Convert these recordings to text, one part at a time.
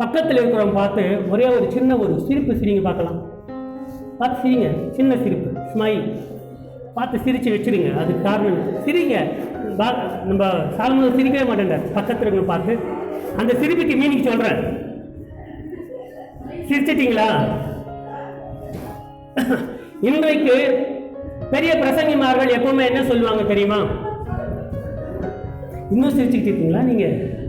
பக்கத்தில் இருக்கிறவங்க பார்த்து ஒரே ஒரு சின்ன ஒரு சிரிப்பு சிரிங்க பார்க்கலாம். பார்த்து சிரிங்க. சின்ன சிரிப்பு. ஸ்மைல் பார்த்து சிரித்து வச்சிருங்க. அதுக்கு காரணம் சிரிங்க. பா- நம்ம சாலமன் சிரிக்கவே மாட்டேன் பக்கத்தில் இருக்கிற பார்த்து அந்த சிரிப்புக்கு மீனிங் சொல்கிறேன் சிரிச்சிட்டீங்களா? இன்றைக்கு பெரிய பிரசங்கிமார்கள் எப்பவுமே என்ன சொல்லுவாங்க தெரியுமா? இன்னும் சிரிச்சுக்கிட்டு இருக்கீங்களா நீங்கள்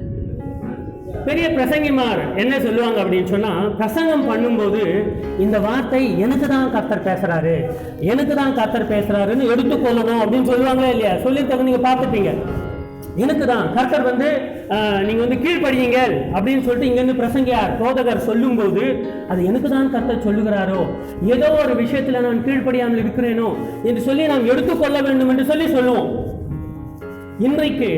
பெரிய பிரசங்கிமார் என்ன சொல்லுவாங்க அப்படின்னு சொன்னா பிரசங்கம் பண்ணும்போது இந்த வார்த்தை எனக்கு தான் கத்தர் பேசுறாரு. எனக்கு தான் கத்தர் பேசுறாருன்னு எடுத்துக்கொள்ளணும் அப்படின்னு சொல்லுவாங்களே இல்லையா? சொல்லியிருக்காங்க நீங்க பார்த்துப்பீங்க. எனக்கு தான். கர்த்தர் வந்து ஆஹ், நீங்க வந்து கீழ்ப்படியுங்க அப்படின்னு சொல்லிட்டு இங்கேருந்து பிரசங்கியார் போதகர் சொல்லும்போது அது எனக்கு தான் கர்த்தர் சொல்லுகிறாரோ? ஏதோ ஒரு விஷயத்துல நான் கீழ்ப்படியாமல் இருக்கிறேனோ? என்று சொல்லி நாம் எடுத்துக்கொள்ள வேண்டும் என்று சொல்லி சொல்லுவோம். இன்றைக்கு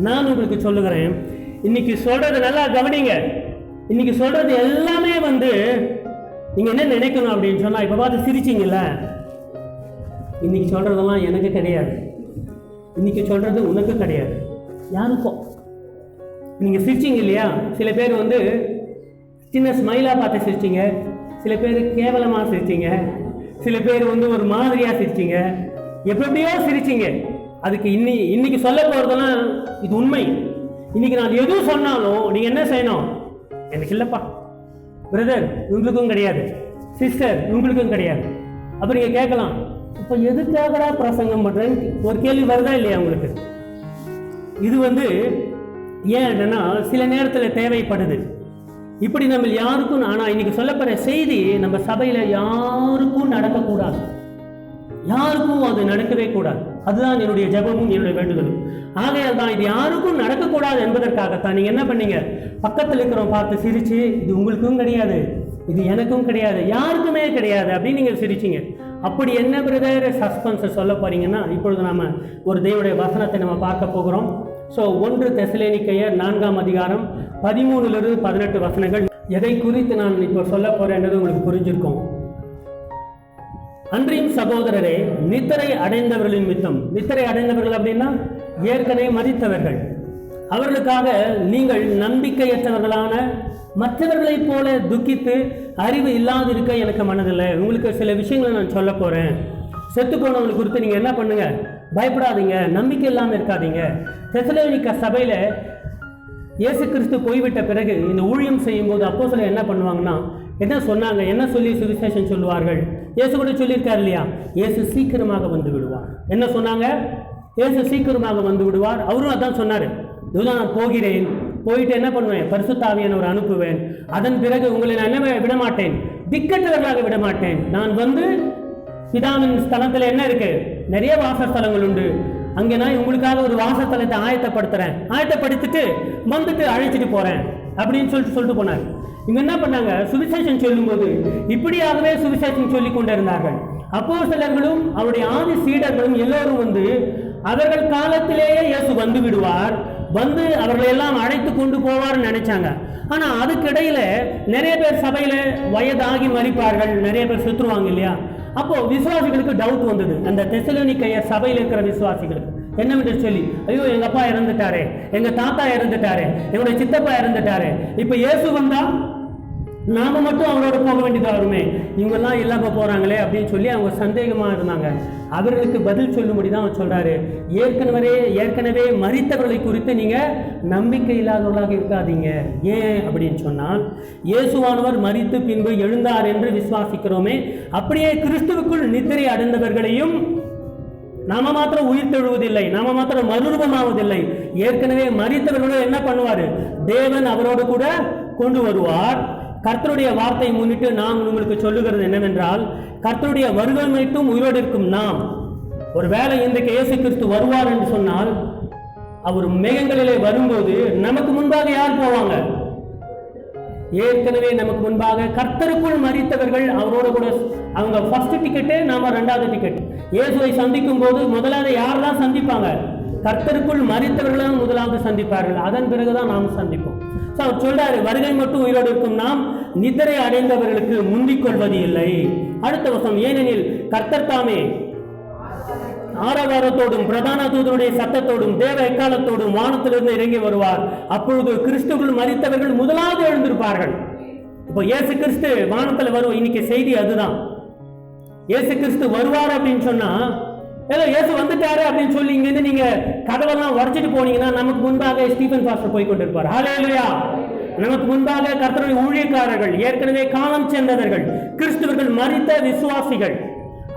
நான் உங்களுக்கு சொல்லுகிறேன் இன்னைக்கு சொல்றது நல்லா கவனிங்க. இன்னைக்கு சொல்றது எல்லாமே வந்து நீங்க என்ன நினைக்கணும் அப்படின்னு சொன்னா இப்ப பார்த்து சிரிச்சிங்கல்ல? இன்னைக்கு சொல்றதெல்லாம் எனக்கு கிடையாது. இன்னைக்கு சொல்றது உனக்கு கிடையாது. யாருக்கும் நீங்க சிரிச்சிங்க இல்லையா? சில பேர் வந்து சின்ன ஸ்மைலாக பார்த்து சிரிச்சீங்க. சில பேர் கேவலமாக சிரிச்சீங்க. சில பேர் வந்து ஒரு மாதிரியாக சிரிச்சீங்க. எப்படியோ சிரிச்சீங்க. அதுக்கு இன்னி இன்னைக்கு சொல்ல போகிறதெல்லாம் இது உண்மை. இன்னைக்கு நான் எது சொன்னாலும் நீங்கள் என்ன செய்யணும்? எனக்கு இல்லைப்பா. பிரதர் உங்களுக்கும் கிடையாது. சிஸ்டர் உங்களுக்கும் கிடையாது. அப்போ நீங்கள் கேட்கலாம் இப்போ எதுக்காகடா பிரசங்கம் பண்ணுறேன்னு ஒரு கேள்வி வருதா இல்லையா உங்களுக்கு? இது வந்து ஏன் என்னன்னா சில நேரத்தில் தேவைப்படுது. இப்படி நம்ம யாருக்கும் ஆனால் இன்னைக்கு சொல்லப்படுற செய்தி நம்ம சபையில் யாருக்கும் நடக்கக்கூடாது. யாருக்கும் அது நடக்கவே கூடாது. அதுதான் என்னுடைய ஜெபமும் என்னுடைய வேண்டுதலும். ஆகையால் தான் இது யாருக்கும் நடக்கக்கூடாது என்பதற்காகத்தான் நீங்கள் என்ன பண்ணீங்க? பக்கத்தில் இருக்கிறவங்க பார்த்து சிரிச்சு இது உங்களுக்கும் கிடையாது இது எனக்கும் கிடையாது யாருக்குமே கிடையாது அப்படின்னு நீங்கள் சிரிச்சீங்க. அப்படி என்ன பிரதர் சஸ்பென்ஸை சொல்ல போறீங்கன்னா இப்பொழுது நாம ஒரு தெய்வடைய வசனத்தை நம்ம பார்க்க போகிறோம். ஸோ ஒன்று தெசலேனிக்கையர் நான்காம் அதிகாரம் பதிமூணுலேருந்து பதினெட்டு வசனங்கள். எதை குறித்து நான் இப்போ சொல்ல என்றது உங்களுக்கு புரிஞ்சிருக்கும். அன்றியும் சகோதரரே நித்திரை அடைந்தவர்களின் மித்தம். நித்திரை அடைந்தவர்கள் அப்படின்னா ஏற்கனவே மதித்தவர்கள். அவர்களுக்காக நீங்கள் நம்பிக்கையற்றவர்களான மற்றவர்களைப் போல துக்கித்து அறிவு இல்லாதிருக்க எனக்கு மனதில்லை. உங்களுக்கு சில விஷயங்களை நான் சொல்ல போகிறேன் செத்து போனவங்களை குறித்து நீங்கள் என்ன பண்ணுங்கள் பயப்படாதீங்க. நம்பிக்கை இல்லாமல் இருக்காதீங்க. தெசலோனிக்க சபையில் இயேசு கிறிஸ்து போய்விட்ட பிறகு இந்த ஊழியம் செய்யும்போது அப்போ சில என்ன பண்ணுவாங்கன்னா என்ன சொன்னாங்க? என்ன சொல்லி சுவிசேஷம் சொல்லுவார்கள்? இயேசு கூட சொல்லியிருக்கார் இல்லையா? இயேசு சீக்கிரமாக வந்து விடுவார். என்ன சொன்னாங்க? இயேசு சீக்கிரமாக வந்து விடுவார். அவரும் அதான் சொன்னார். இதுதான் நான் போகிறேன். போயிட்டு என்ன பண்ணுவேன்? பரிசுத்தாவியானவர் அனுப்புவேன். அதன் பிறகு உங்களை நான் என்ன விட மாட்டேன் திக்கற்றவர்களாக விட மாட்டேன் நான் வந்து பிதாவின் ஸ்தலத்தில் என்ன இருக்கு? நிறைய வாசஸ்தலங்கள் உண்டு. அங்கே நான் உங்களுக்காக ஒரு வாசத்தலத்தை ஆயத்தப்படுத்துறேன். ஆயத்தப்படுத்திட்டு வந்துட்டு அழைச்சிட்டு போறேன். அப்படின்னு சொல்லிட்டு சொல்லிட்டு போனார். இவங்க என்ன பண்ணாங்க? சுவிசேஷம் சொல்லும்போது இப்படியாகவே சுவிசேஷம் சொல்லி கொண்டிருந்தார்கள். அப்போ சிலர்களும் அவருடைய ஆதி சீடர்களும் எல்லோரும் வந்து அவர்கள் காலத்திலேயே இயேசு வந்து விடுவார் வந்து அவர்களை எல்லாம் அழைத்து கொண்டு போவார்னு நினைச்சாங்க. ஆனா அதுக்கிடையில நிறைய பேர் சபையில வயதாகி மறிப்பார்கள். நிறைய பேர் சுற்றுவாங்க இல்லையா? அப்போ விசுவாசிகளுக்கு டவுட் வந்தது. அந்த தெசலோனிக்கைய சபையில் இருக்கிற விசுவாசிகளுக்கு. என்னவென்று சொல்லி ஐயோ எங்க அப்பா இறந்துட்டாரே எங்க தாத்தா இறந்துட்டாரே என்னுடைய சித்தப்பா இறந்துட்டாரே இப்போ இயேசு வந்தா நாம மட்டும் அவரோட போக வேண்டியதாக வருமே? இவங்கெல்லாம் இல்லாம போறாங்களே அப்படின்னு சொல்லி அவங்க சந்தேகமா இருந்தாங்க. அவர்களுக்கு பதில் சொல்லும்படி தான் அவர் சொல்றாரு. ஏற்கனவே ஏற்கனவே மறித்தவர்களை குறித்து நீங்க நம்பிக்கை இல்லாதவர்களாக இருக்காதீங்க. ஏன் அப்படின்னு சொன்னால் இயேசுவானவர் மறித்து பின்பு எழுந்தார் என்று விசுவாசிக்கிறோமே. அப்படியே கிறிஸ்துவுக்குள் நித்திரை அடைந்தவர்களையும் நாம மாத்திரம் உயிர் தெழுவதில்லை நாம மாத்திரம் மறுரூபமாவதில்லை. ஏற்கனவே மறித்தவர்களோட என்ன பண்ணுவார்? தேவன் அவரோடு கூட கொண்டு வருவார். கர்த்தருடைய வார்த்தையை முன்னிட்டு நான் உங்களுக்கு சொல்லுகிறது என்னவென்றால் கர்த்தருடைய வருகை மட்டும் உயிரோடு இருக்கும் நாம். ஒருவேளை இன்றைக்கு இயேசு கிறிஸ்து வருவார் என்று சொன்னால் அவர் மேகங்களிலே வரும்போது நமக்கு முன்பாக யார் போவாங்க? ஏற்கனவே நமக்கு முன்பாக கர்த்தருக்குள் மறித்தவர்கள் அவரோட கூட அவங்க ஃபர்ஸ்ட் டிக்கெட்டு நாம ரெண்டாவது டிக்கெட் இயேசுவை சந்திக்கும் போது முதலாவது யாரெல்லாம் சந்திப்பாங்க? கர்த்தருக்குள் மறித்தவர்களும் முதலாவது சந்திப்பார்கள். அதன் பிறகுதான் நாம் சந்திப்போம். ஸோ அவர் சொல்றாரு வருகை மட்டும் உயிரோடு இருக்கும். நாம் நிதிரை அடைந்தவர்களுக்கு முந்திக் கொள்வது இல்லை. அடுத்த வசம் ஏனெனில் கர்த்தர் தாமே ஆரவாரத்தோடும் பிரதான தூதருடைய சத்தத்தோடும் தேவ எக்காலத்தோடும் வானத்திலிருந்து இறங்கி வருவார். அப்பொழுது கிறிஸ்துக்குள் மறித்தவர்கள் முதலாவது எழுந்திருப்பார்கள். இப்போ இயேசு கிறிஸ்து வானத்துல வரும் இன்னைக்கு செய்தி அதுதான். இயேசு கிறிஸ்து வருவார் அப்படின்னு சொன்னா ஏதோ இயேசு வந்துட்டாரு அப்படின்னு சொல்லி இங்க இருந்து நீங்க கதவெல்லாம் உடச்சிட்டு போனீங்கன்னா நமக்கு முன்பாக ஸ்டீபன் பாஸ்டர் போய் கொண்டிருப்பார். இல்லையா நமக்கு முன்பாக கர்த்தருடைய ஊழியக்காரர்கள் ஏற்கனவே காலம் சென்றவர்கள் கிறிஸ்துவர்கள் மறித்த விசுவாசிகள்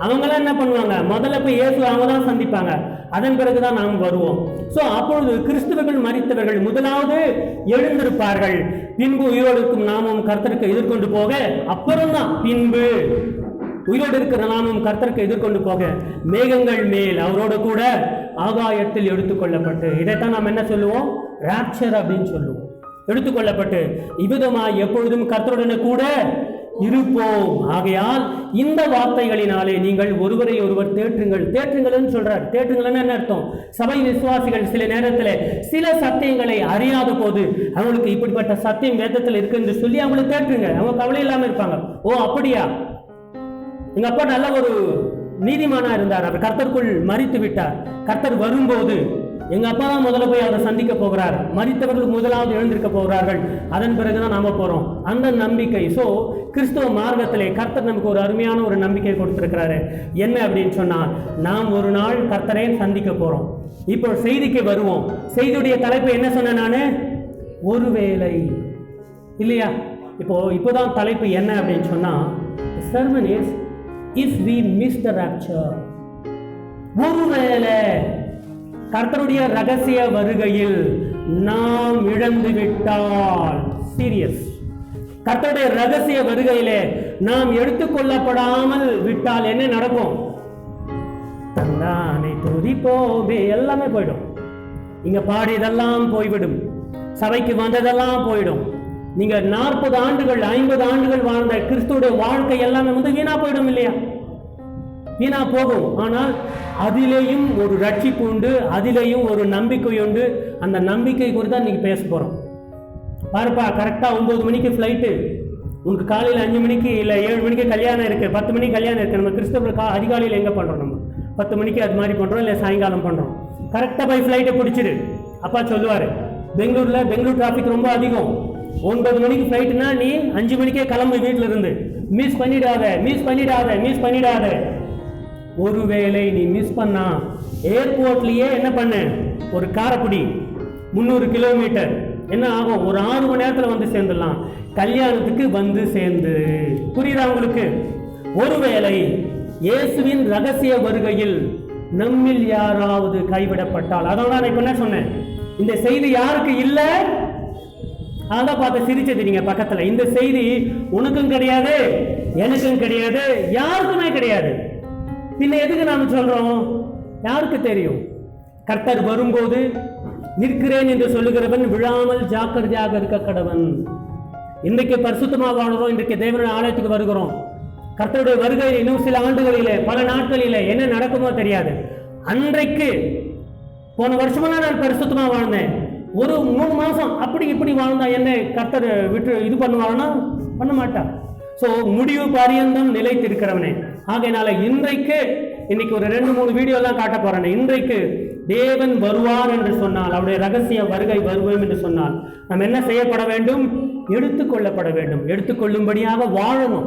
அவங்களாம் என்ன பண்ணுவாங்க? முதல்ல போய் இயேசு அவங்க தான் சந்திப்பாங்க. அதன் பிறகுதான் நாம் வருவோம். சோ அப்பொழுது கிறிஸ்துவர்கள் மறித்தவர்கள் முதலாவது எழுந்திருப்பார்கள். பின்பு உயிரோடுக்கும் நாமும் கர்த்தருக்கு எதிர்கொண்டு போக அப்புறம்தான். பின்பு உயிரோடு இருக்கிற நாமும் கர்த்தருக்கு எதிர்கொண்டு போக மேகங்கள் மேல் அவரோடு கூட ஆகாயத்தில் எடுத்துக்கொள்ளப்பட்டு. இதைத்தான் நாம் என்ன சொல்லுவோம்? ராப்சர் அப்படின்னு சொல்லுவோம். எடுத்துக்கொள்ளப்பட்டு. இவ்விதமாய் எப்பொழுதும் கர்த்தருடனே கூட இருப்போம். ஆகையால் இந்த வார்த்தைகளினாலே நீங்கள் ஒருவரை ஒருவர் தேற்றுங்கள். தேற்றுங்கள்னு சொல்றார். தேற்றுங்கள்னு என்ன அர்த்தம்? சபை விசுவாசிகள் சில நேரத்தில் சில சத்தியங்களை அறியாத போது அவங்களுக்கு இப்படிப்பட்ட சத்தியம் வேதத்தில் இருக்குன்னு சொல்லி அவங்களை தேற்றுங்க. அவங்க கவலை இல்லாமல் இருப்பாங்க. ஓ அப்படியா? எங்கள் அப்பா நல்ல ஒரு நீதிமானா இருந்தார். அவர் கர்த்தருக்குள் மறித்து விட்டார். கர்த்தர் வரும்போது எங்கள் அப்பா தான் முதல்ல போய் அவரை சந்திக்க போகிறார். மறித்தவர்கள் முதலாவது எழுந்திருக்க போகிறார்கள். அதன் பிறகு தான் நாம் போகிறோம் அந்த நம்பிக்கை. ஸோ கிறிஸ்துவ மார்க்கத்திலே கர்த்தர் நமக்கு ஒரு அருமையான ஒரு நம்பிக்கை கொடுத்துருக்கிறாரு. என்ன அப்படின்னு சொன்னால் நாம் ஒரு நாள் கர்த்தரை சந்திக்க போகிறோம் இப்போ செய்திக்கு வருவோம். செய்தியுடைய தலைப்பு என்ன சொன்னேன் நான்? ஒருவேளை. இல்லையா? இப்போ இப்போதான் தலைப்பு என்ன அப்படின்னு சொன்னால் sermon is if we miss the rapture ஒருவேளை கர்த்தருடைய ரகசிய வருகையில் நாம் இழந்து விட்டால் சீரியஸ் கர்த்தருடைய ரகசிய வருகையிலே நாம் எடுத்துக்கொள்ளப்படாமல் விட்டால் என்ன நடக்கும்? தந்தானை துதிப்போமே எல்லாமே போயிடும். இங்க பாடியதெல்லாம் போய்விடும். சபைக்கு வந்ததெல்லாம் போயிடும். நீங்க நாற்பது ஆண்டுகள் ஐம்பது ஆண்டுகள் வாழ்ந்த கிறிஸ்துவோட வாழ்க்கை எல்லாமே வந்து வீணா போயிடும் இல்லையா? வீணா போகும். ஆனால் அதிலேயும் ஒரு ரட்சிப்பு உண்டு அதிலேயும் ஒரு நம்பிக்கை உண்டு. அந்த நம்பிக்கை குறித்து தான் பேச போறோம். பாருப்பா கரெக்டாக ஒம்பது மணிக்கு ஃப்ளைட்டு உனக்கு காலையில் அஞ்சு மணிக்கு இல்லை ஏழு மணிக்கு கல்யாணம் இருக்குது பத்து மணிக்கு கல்யாணம் இருக்குது நம்ம கிறிஸ்தவர்கள் கா அதிகாலையில் எங்கே பண்ணுறோம் நம்ம? பத்து மணிக்கு அது மாதிரி பண்ணுறோம் இல்லை சாயங்காலம் பண்ணுறோம் கரெக்டாக போய் ஃப்ளைட்டை பிடிச்சிடு அப்பா சொல்லுவார் பெங்களூரில் பெங்களூர் டிராஃபிக் ரொம்ப அதிகம். ஒன்பது மணிக்கு ஃப்ளைட்னா நீ அஞ்சு மணிக்கே கிளம்பு வீட்டில் இருந்து மிஸ் பண்ணிடாத மிஸ் பண்ணிடாத மிஸ் பண்ணிடாத. ஒருவேளை நீ மிஸ் பண்ணா ஏர்போர்ட்லயே என்ன பண்ணு? ஒரு காரைக்குடி முந்நூறு கிலோமீட்டர் என்ன ஆகும்? ஒரு ஆறு மணி நேரத்தில் வந்து சேர்ந்துடலாம். கல்யாணத்துக்கு வந்து சேர்ந்து. புரியுதா உங்களுக்கு? ஒருவேளை இயேசுவின் ரகசிய வருகையில் நம்மில் யாராவது கைவிடப்பட்டால் அதான் நான் இப்ப என்ன சொன்னேன்? இந்த செய்தி யாருக்கு இல்லை? அதான் பார்த்து சிரிச்சது நீங்க பக்கத்துல. இந்த செய்தி உனக்கும் கிடையாது எனக்கும் கிடையாது யாருக்குமே கிடையாது. பின்ன எதுக்கு நாம சொல்றோம்? யாருக்கு தெரியும்? கர்த்தர் வரும்போது நிற்கிறேன் என்று சொல்லுகிறவன் விழாமல் ஜாக்கிரதையாக இருக்க கடவன். இன்றைக்கு பரிசுத்தமாக வாழ்கிறோம். இன்றைக்கு தேவனுடைய ஆலயத்துக்கு வருகிறோம். கர்த்தருடைய வருகை இன்னும் சில ஆண்டுகளிலே பல நாட்களிலே என்ன நடக்குமோ தெரியாது. அன்றைக்கு போன வருஷமெல்லாம் நான் பரிசுத்தமாக வாழ்ந்தேன். ஒரு மூணு மாதம் அப்படி இப்படி வாழ்ந்தா என்ன கர்த்தர் விட்டு இது பண்ணுவாங்கன்னா பண்ண மாட்டார். ஸோ முடிவு பரியந்தம் நிலைத்திருக்கிறவனே. ஆகையினால இன்றைக்கு இன்னைக்கு ஒரு ரெண்டு மூணு வீடியோலாம் காட்ட போறேன். இன்றைக்கு தேவன் வருவார் என்று சொன்னால் அவருடைய ரகசிய வருகை வருவோம் என்று சொன்னால் நாம் என்ன செய்யப்பட வேண்டும்? எடுத்துக்கொள்ளப்பட வேண்டும். எடுத்துக்கொள்ளும்படியாக வாழணும்.